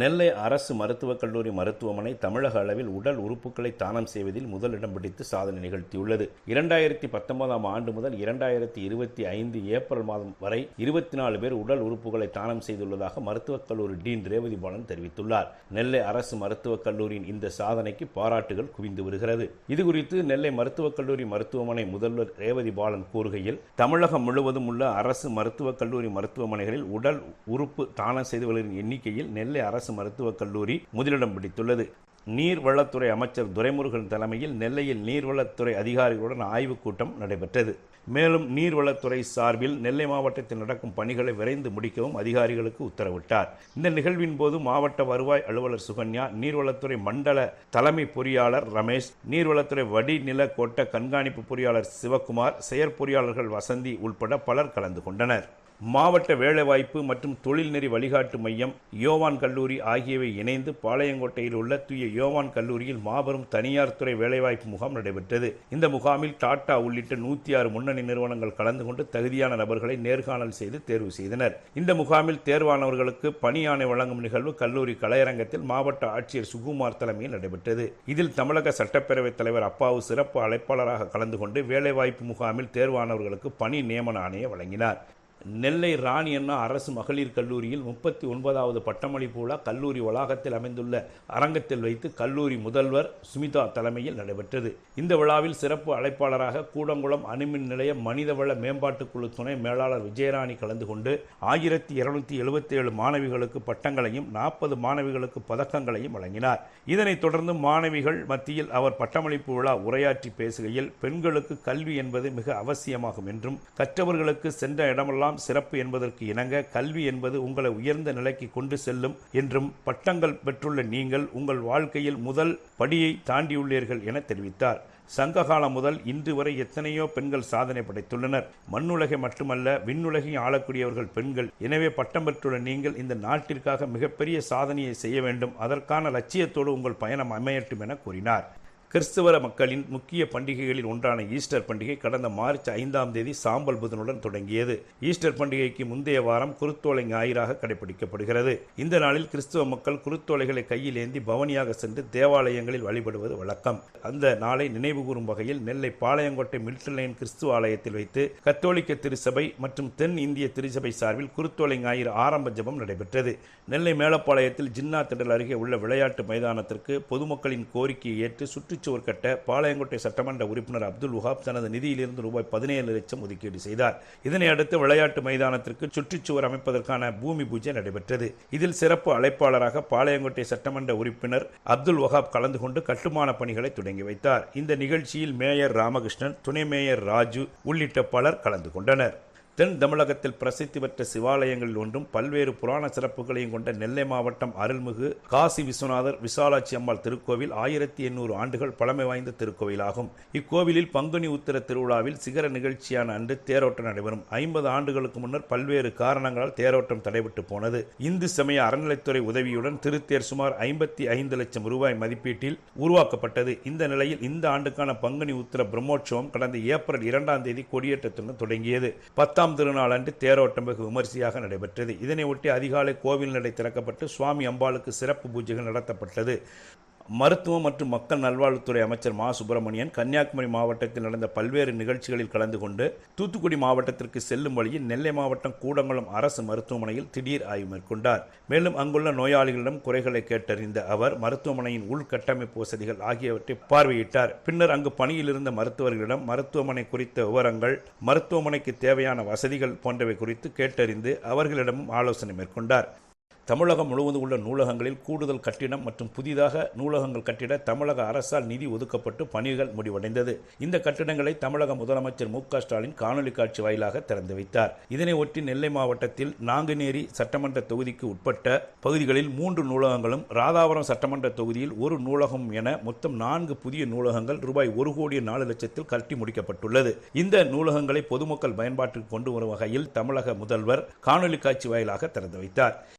நெல்லை அரசு மருத்துவக் கல்லூரி மருத்துவமனை தமிழக அளவில் உடல் உறுப்புகளை தானம் செய்வதில் முதலிடம் பிடித்து சாதனை நிகழ்த்தியுள்ளது. இரண்டாயிரத்தி பத்தொன்பதாம் ஆண்டு முதல் இரண்டாயிரத்தி இருபத்தி ஐந்து ஏப்ரல் மாதம் வரை இருபத்தி நாலு பேர் உடல் உறுப்புகளை தானம் செய்துள்ளதாக மருத்துவக் கல்லூரி டீன் ரேவதி பாலன் தெரிவித்துள்ளார். நெல்லை அரசு மருத்துவக் கல்லூரியின் இந்த சாதனைக்கு பாராட்டுகள் குவிந்து வருகிறது. இதுகுறித்து நெல்லை மருத்துவக் கல்லூரி மருத்துவமனை முதல்வர் ரேவதி பாலன் கூறுகையில் தமிழகம் முழுவதும் உள்ள அரசு மருத்துவக் கல்லூரி மருத்துவமனைகளில் உடல் உறுப்பு தானம் செய்தவர்களின் எண்ணிக்கையில் நெல்லை அரசு மருத்துவக் கல்லூரி முதலிடம் பிடித்துள்ளது. நீர்வளத்துறை அமைச்சர் துரைமுருகன் தலைமையில் நெல்லையில் நீர்வளத்துறை அதிகாரிகளுடன் ஆய்வுக் கூட்டம் நடைபெற்றது. மேலும் நீர்வளத்துறை சார்பில் நெல்லை மாவட்டத்தில் நடக்கும் பணிகளை விரைந்து முடிக்கவும் அதிகாரிகளுக்கு உத்தரவிட்டார். இந்த நிகழ்வின் போது மாவட்ட வருவாய் அலுவலர் சுகன்யா நீர்வளத்துறை மண்டல தலைமை பொறியாளர் ரமேஷ் நீர்வளத்துறை வடிநில கோட்ட கண்காணிப்பு பொறியாளர் சிவக்குமார் செயற்பொறியாளர்கள் வசந்தி உள்பட பலர் கலந்து கொண்டனர். மாவட்ட வேலைவாய்ப்பு மற்றும் தொழில்நெறி வழிகாட்டு மையம் யோவான் கல்லூரி ஆகியவை இணைந்து பாளையங்கோட்டையில் உள்ள தூய யோவான் கல்லூரியில் மாபெரும் தனியார் துறை வேலைவாய்ப்பு முகாம் நடைபெற்றது. இந்த முகாமில் டாடா உள்ளிட்ட நூற்றி ஆறு முன்னணி நிறுவனங்கள் கலந்து கொண்டு தகுதியான நபர்களை நேர்காணல் செய்து தேர்வு செய்தனர். இந்த முகாமில் தேர்வானவர்களுக்கு பணி ஆணை வழங்கும் நிகழ்வு கல்லூரி கலையரங்கத்தில் மாவட்ட ஆட்சியர் சுகுமார் தலைமையில் நடைபெற்றது. இதில் தமிழக சட்டப்பேரவைத் தலைவர் அப்பாவு சிறப்பு அழைப்பாளராக கலந்து கொண்டு வேலைவாய்ப்பு முகாமில் தேர்வானவர்களுக்கு பணி நியமன ஆணையை வழங்கினார். நெல்லை ராணி அண்ணா அரசு மகளிர் கல்லூரியில் முப்பத்தி ஒன்பதாவது பட்டமளிப்பு விழா கல்லூரி வளாகத்தில் அமைந்துள்ள அரங்கத்தில் வைத்து கல்லூரி முதல்வர் சுமிதா தலைமையில் நடைபெற்றது. இந்த விழாவில் சிறப்பு அழைப்பாளராக கூடங்குளம் அணுமின் நிலைய மனிதவள மேம்பாட்டுக் குழு துணை மேலாளர் விஜயராணி கலந்து கொண்டு ஆயிரத்தி இருநூத்தி எழுபத்தி ஏழு மாணவிகளுக்கு பட்டங்களையும் நாற்பது மாணவிகளுக்கு பதக்கங்களையும் வழங்கினார். இதனைத் தொடர்ந்து மாணவிகள் மத்தியில் அவர் பட்டமளிப்பு விழா உரையாற்றி பேசுகையில் பெண்களுக்கு கல்வி என்பது மிக அவசியமாகும் என்றும் கற்றவர்களுக்கு சென்ற இடமெல்லாம் எல்லாம் சிறப்பு என்பதற்கு இணங்க கல்வி என்பது உங்களை உயர்ந்த நிலைக்கு கொண்டு செல்லும் என்றும் பட்டங்கள் பெற்றுள்ள நீங்கள் உங்கள் வாழ்க்கையில் முதல் படியை தாண்டியுள்ளீர்கள் என தெரிவித்தார். சங்ககாலம் முதல் இன்று வரை எத்தனையோ பெண்கள் சாதனை படைத்துள்ளனர். மண்ணுலகை மட்டுமல்ல விண்ணுலகையும் ஆளக்கூடியவர்கள் பெண்கள். எனவே பட்டம் பெற்றுள்ள நீங்கள் இந்த நாட்டிற்காக மிகப்பெரிய சாதனையை செய்ய வேண்டும். அதற்கான லட்சியத்தோடு உங்கள் பயணம் அமையட்டும் என கூறினார். கிறிஸ்துவர மக்களின் முக்கிய பண்டிகைகளில் ஒன்றான ஈஸ்டர் பண்டிகை கடந்த மார்ச் ஐந்தாம் தேதி சாம்பல் புதனுடன் தொடங்கியது. ஈஸ்டர் பண்டிகைக்கு முந்தைய வாரம் குருத்தோலை ஞாயிறாக கடைபிடிக்கப்படுகிறது. இந்த நாளில் கிறிஸ்தவ மக்கள் குருத்தோலைகளை கையில் ஏந்தி பவனியாக சென்று தேவாலயங்களில் வழிபடுவது வழக்கம். அந்த நாளை நினைவுகூரும் வகையில் நெல்லை பாளையங்கோட்டை மில்டன் லைன் கிறிஸ்துவ ஆலயத்தில் வைத்து கத்தோலிக்க திருச்சபை மற்றும் தென் இந்திய திருச்சபை சார்பில் குருத்தோலை ஞாயிறு ஆரம்ப ஜபம் நடைபெற்றது. நெல்லை மேலப்பாளையத்தில் ஜின்னா திடல் அருகே உள்ள விளையாட்டு மைதானத்திற்கு பொதுமக்களின் கோரிக்கையை ஏற்று சுற்று சுவர் கட்ட பாளையங்கோட்டை சட்டமன்ற உறுப்பினர் அப்துல் உஹாப் தனது நிதியிலிருந்து ரூபாய் பதினேழு லட்சம் ஒதுக்கீடு செய்தார். இதனை அடுத்து விளையாட்டு மைதானத்திற்கு சுற்றுச்சுவர் அமைப்பதற்கான பூமி பூஜை நடைபெற்றது. இதில் சிறப்பு அழைப்பாளராக பாளையங்கோட்டை சட்டமன்ற உறுப்பினர் அப்துல் வஹாப் கலந்து கொண்டு கட்டுமான பணிகளை தொடங்கி வைத்தார். இந்த நிகழ்ச்சியில் மேயர் ராமகிருஷ்ணன் துணை மேயர் ராஜு உள்ளிட்ட பலர் கலந்து கொண்டனர். தென் தமிழகத்தில் பிரசித்தி பெற்ற சிவாலயங்களில் ஒன்றும் பல்வேறு புராண சிறப்புகளையும் கொண்ட நெல்லை மாவட்டம் அருள்மிகு காசி விஸ்வநாதர் விசாலாட்சி அம்மாள் திருக்கோவில் ஆயிரத்தி எண்ணூறு ஆண்டுகள் பழமை வாய்ந்த திருக்கோவிலாகும். இக்கோவிலில் பங்குனி உத்திர திருவிழாவில் சிகர நிகழ்ச்சியான அன்று தேரோட்டம் நடைபெறும். ஐம்பது ஆண்டுகளுக்கு முன்னர் பல்வேறு காரணங்களால் தேரோட்டம் தடைபட்டு போனது. இந்து சமய அறநிலைத்துறை உதவியுடன் திருத்தேர் சுமார் ஐம்பத்தி ஐந்து லட்சம் ரூபாய் மதிப்பீட்டில் உருவாக்கப்பட்டது. இந்த நிலையில் இந்த ஆண்டுக்கான பங்குனி உத்திர பிரம்மோற்சவம் கடந்த ஏப்ரல் இரண்டாம் தேதி கொடியேற்றத்துடன் தொடங்கியது. பத்தாம் பத்தாம் திருநாள் அன்று தேரோட்டம் வெகு விமரிசையாக நடைபெற்றது. ஒட்டி அதிகாலை கோவில் நடை திறக்கப்பட்டு சுவாமி அம்பாளுக்கு சிறப்பு பூஜைகள் நடத்தப்பட்டது. மருத்துவம் மற்றும் மக்கள் நல்வாழ்வுத்துறை அமைச்சர் மா. சுப்பிரமணியன் கன்னியாகுமரி மாவட்டத்தில் நடந்த பல்வேறு நிகழ்ச்சிகளில் கலந்து கொண்டு தூத்துக்குடி மாவட்டத்திற்கு செல்லும் வழியில் நெல்லை மாவட்டம் கூடங்குளம் அரசு மருத்துவமனையில் திடீர் ஆய்வு மேற்கொண்டார். மேலும் அங்குள்ள நோயாளிகளிடம் குறைகளை கேட்டறிந்த அவர் மருத்துவமனையின் உள்கட்டமைப்பு வசதிகள் ஆகியவற்றை பார்வையிட்டார். பின்னர் அங்கு பணியில் இருந்த மருத்துவர்களிடம் மருத்துவமனை குறித்த விவரங்கள் மருத்துவமனைக்கு தேவையான வசதிகள் போன்றவை குறித்து கேட்டறிந்து அவர்களிடமும் ஆலோசனை மேற்கொண்டார். தமிழகம் முழுவதும் உள்ள நூலகங்களில் கூடுதல் கட்டிடம் மற்றும் புதிதாக நூலகங்கள் கட்டிட தமிழக அரசால் நிதி ஒதுக்கப்பட்டு பணிகள் முடிவடைந்தது. இந்த கட்டிடங்களை தமிழக முதலமைச்சர் மு ஸ்டாலின் காணொலி காட்சி வாயிலாக திறந்து வைத்தார். இதனை ஒட்டி நெல்லை மாவட்டத்தில் நாங்குநேரி சட்டமன்ற தொகுதிக்கு உட்பட்ட பகுதிகளில் மூன்று நூலகங்களும் ராதாபுரம் சட்டமன்ற தொகுதியில் ஒரு நூலகம் என மொத்தம் நான்கு புதிய நூலகங்கள் ரூபாய் ஒரு கோடி நாலு லட்சத்தில் கட்டி முடிக்கப்பட்டுள்ளது. இந்த நூலகங்களை பொதுமக்கள் பயன்பாட்டிற்கு கொண்டு வரும் வகையில் தமிழக முதல்வர் காணொலி காட்சி வாயிலாக திறந்து வைத்தார்.